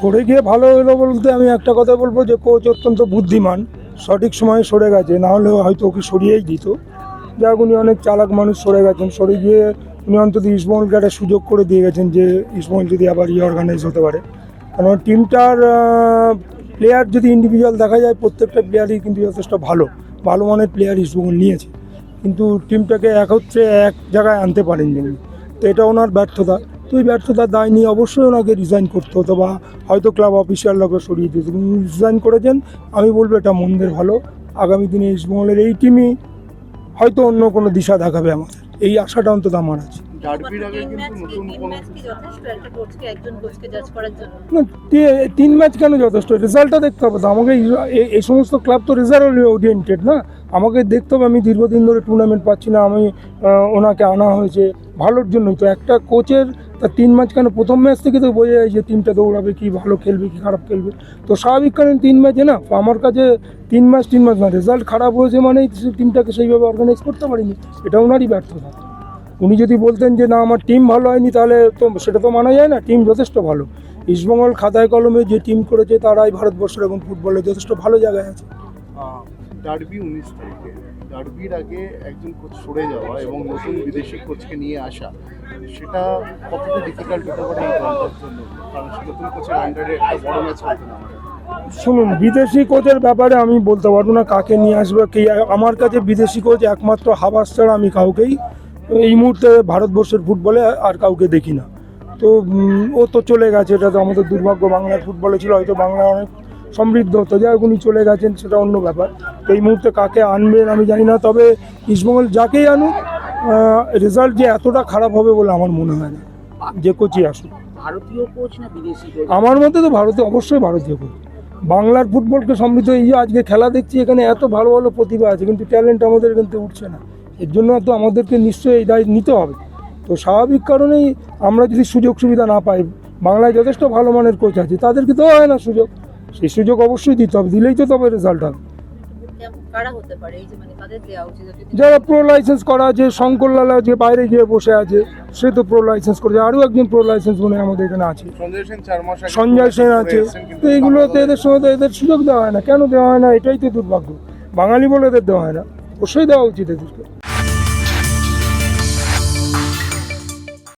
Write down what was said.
সরে গিয়ে ভালো হলো বলতে আমি একটা কথা বলব যে কোচ অত্যন্ত বুদ্ধিমান, সঠিক সময়ে সরে গেছে, না হলে হয়তো ওকে সরিয়েই দিত। যাক, উনি অনেক চালাক মানুষ সরে গেছেন, সরে গিয়ে উনি অন্তত ইসমলকে একটা সুযোগ করে দিয়ে গেছেন যে ইসমল যদি আবার রিঅর্গানাইজ হতে পারে। কারণ টিমটার প্লেয়ার যদি ইন্ডিভিজুয়াল দেখা যায়, প্রত্যেকটা প্লেয়ারই কিন্তু যথেষ্ট ভালো ভালো মানের প্লেয়ার ইসমল নিয়েছে। কিন্তু টিমটাকে একত্রে এক জায়গায় আনতে পারেননি উনি। তো এটা ওনার ব্যর্থতা। তো এই ব্যর্থতার দায় নিয়ে অবশ্যই ওনাকে রিজাইন করতে হতো বা হয়তো ক্লাব অফিসিয়ালরাকে সরিয়ে দিত। কিন্তু রিজাইন করেছেন আমি বলব এটা মন্দের ভালো। আগামী দিনে ইসমহলের এই টিমই হয়তো অন্য কোনো দিশা দেখাবে আমাদের। এই আশাটা অন্তত আমার আছে। তিন ম্যাচ কোনো যথেষ্ট একটা কোচকে একজন কোচকে জাজ করার জন্য। না তি- তিন ম্যাচ কেন যথেষ্ট? রেজাল্টটা দেখতে হবে তো। আমাকে এই সমস্ত ক্লাব তো রেজাল্ট ওরিয়েন্টেড না। আমাকে দেখতে হবে, আমি দীর্ঘদিন ধরে টুর্নামেন্ট পাচ্ছি না, আমি ওনাকে আনা হয়েছে ভালোর জন্যই। তো একটা কোচের তার তিন ম্যাচ কেন? প্রথম ম্যাচ থেকে তো বোঝা যায় যে টিমটা দৌড়াবে কি, ভালো খেলবে কি, খারাপ খেলবে। তো স্বাভাবিক কারণ তিন ম্যাচে না আমার কাছে তিন ম্যাচ তিন ম্যাচ না রেজাল্ট খারাপ হয়েছে মানেই টিমটাকে সেইভাবে অর্গানাইজ করতে পারিনি। এটা ওনারই ব্যর্থতা। উনি যদি বলতেন যে, না, আমার টিম ভালো হয়নি, তাহলে তো সেটা তো মানা যায় না টিম যথেষ্ট ভালো। ইস্টবেঙ্গল খাতায় কলমে যে টিম করেছে, তারাই ভারতবর্ষের এখন ফুটবলে যথেষ্ট ভালো জায়গায় আছে। ডার্বি উনিশ তারিখে। ডার্বির আগে একজন কোচ সরে যাওয়া এবং নতুন বিদেশি কোচকে নিয়ে আসা, সেটা কতটা ডিফিকাল্ট হতে পারে এই দলটার জন্য? কারণ নতুন কোচের আন্ডারে একটা বড় ম্যাচ হতে না শুনুন, বিদেশি কোচের ব্যাপারে আমি বলতে পারব না কাকে নিয়ে আসবে, কে আমার কাছে বিদেশি কোচ একমাত্র হাবাস ছাড়া আমি কাউকেই এই মুহূর্তে ভারতবর্ষের ফুটবলে আর কাউকে দেখি না। তো ও তো চলে গেছে, এটা তো আমাদের দুর্ভাগ্য, বাংলার ফুটবলে ছিল, হয়তো বাংলা অনেক সমৃদ্ধ হতো যাই উনি চলে গেছেন সেটা অন্য ব্যাপার। তো এই মুহূর্তে কাকে আনবেন আমি জানি না তবে ইস্টবেঙ্গল যাকেই আনুক রেজাল্ট যে এতটা খারাপ হবে বলে আমার মনে হয় না। যে কোচই আসুক। ভারতীয় কোচ না বিদেশি কোচ? আমার মতে তো ভারতে অবশ্যই ভারতীয় কোচ। বাংলার ফুটবলকে সমৃদ্ধ এই আজকে খেলা দেখছি এখানে এত ভালো ভালো প্রতিভা আছে কিন্তু ট্যালেন্ট আমাদের কিন্তু উঠছে না। এর জন্য তো আমাদেরকে নিশ্চয়ই এই দায় নিতে হবে। তো স্বাভাবিক কারণেই আমরা যদি সুযোগ সুবিধা না পাই বাংলায় যথেষ্ট ভালো মানের কোচ আছে তাদেরকে দেওয়া হয় না সুযোগ। সেই সুযোগ অবশ্যই দিতে হবে দিলেই তো তবে রেজাল্ট হবে। কেমন- কারা হতে পারে? এই যে মানে যারা প্রো লাইসেন্স করা আছে শঙ্করলালা যে বাইরে গিয়ে বসে আছে সে তো প্রো লাইসেন্স করেছে। আরও একজন প্রো লাইসেন্স মনে হয় আমাদের এখানে আছে। সঞ্জয় সেন আছে। তো এগুলোতে এদের সঙ্গে তো এদের সুযোগ দেওয়া হয় না। কেন দেওয়া হয় না? এটাই তো দুর্ভাগ্য। বাঙালি বলে এদের দেওয়া হয় না। অবশ্যই দেওয়া উচিত এদেরকে।